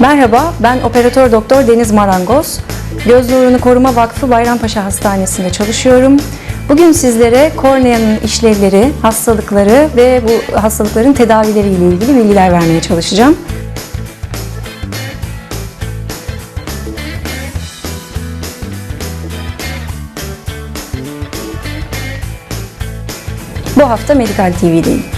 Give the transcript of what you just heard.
Merhaba, ben operatör doktor Deniz Marangoz. Göz Nurunu Koruma Vakfı Bayrampaşa Hastanesi'nde çalışıyorum. Bugün sizlere korneanın işlevleri, hastalıkları ve bu hastalıkların tedavileri ile ilgili bilgiler vermeye çalışacağım. Bu hafta Medikal TV'deyim.